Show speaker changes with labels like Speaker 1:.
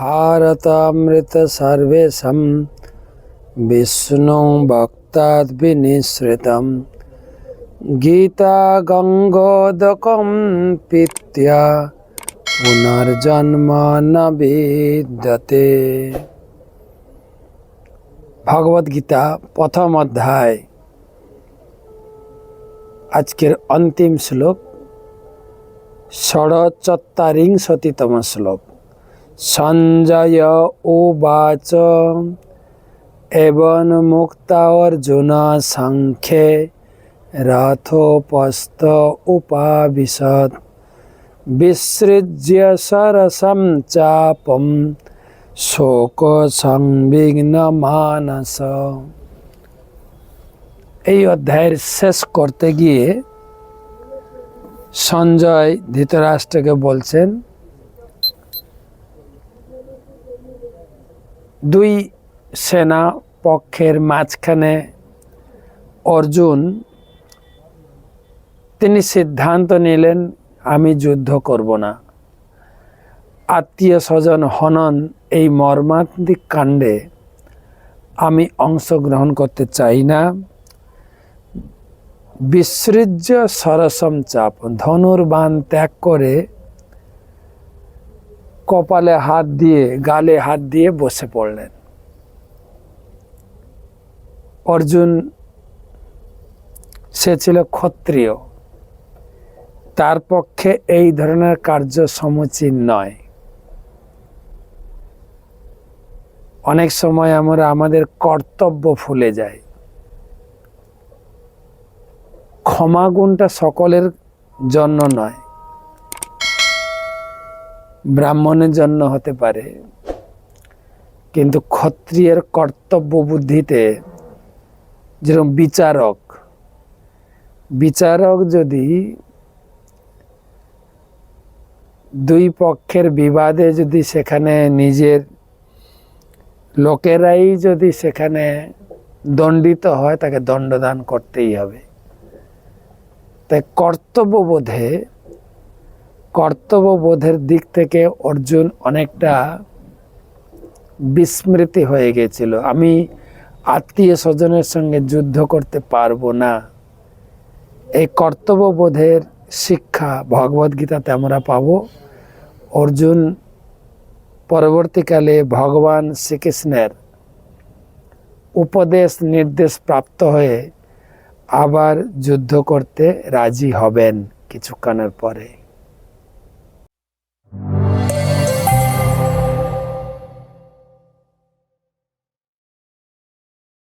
Speaker 1: भारतामृत सर्वेशं विष्णु भक्ताद्विनिश्रितं गीता गङ्गोदकं पीत्या পুনর্জন্ম ন বিদ্যতে ভগবদ গীতা প্রথম অধ্যায় আজকের অন্তিম শ্লোক ষড়চত্বারিংশতিতম শ্লোক সঞ্জয় উবাচ। এবং মুক্তা অর্জুন সাংখ্যে রথোপস্থ উপাবিশদ বিসৃজ্য সরসম চাপম শোক সংবিঘ্ন মানস। এই অধ্যায়ের শেষ করতে গিয়ে সঞ্জয় ধৃতরাষ্ট্রকে বলছেন দুই সেনা পক্ষের মাঝখানে অর্জুন তিনি সিদ্ধান্ত নিলেন, আমি যুদ্ধ করব না। আত্মীয় স্বজন হনন, এই মর্মান্তিক কাণ্ডে আমি অংশগ্রহণ করতে চাই না। বিসৃজ্য সরসম চাপ ধনুর বান ত্যাগ করে কপালে হাত দিয়ে, গালে হাত দিয়ে বসে পড়লেন। অর্জুন, সে ছিল ক্ষত্রিয়। তার পক্ষে এই ধরনের কার্য সমীচীন নয়। অনেক সময় আমরা আমাদের কর্তব্য ভুলে যাই। ক্ষমা গুণটা সকলের জন্য নয়। ব্রাহ্মণের জন্য হতে পারে। কিন্তু ক্ষত্রিয়ের কর্তব্য বুদ্ধিতে যেরকম বিচারক বিচারক যদি দুই পক্ষের বিবাদে যদি সেখানে নিজের লোকেরাই যদি সেখানে দণ্ডিত হয়, তাকে দণ্ডদান করতেই হবে। তাই কর্তব্যবোধে কর্তব্যবোধের দিক থেকে অর্জুন অনেকটা বিস্মৃতি হয়ে গেছিল। আমি আত্মীয় স্বজনের সঙ্গে যুদ্ধ করতে পারব না। এই কর্তব্যবোধের শিক্ষা ভগবদ্গীতাতে আমরা পাব। অর্জুন পরবর্তীকালে ভগবান শ্রীকৃষ্ণের উপদেশ নির্দেশ প্রাপ্ত হয়ে আবার যুদ্ধ করতে রাজি হবেন কিছুক্ষণের পরে।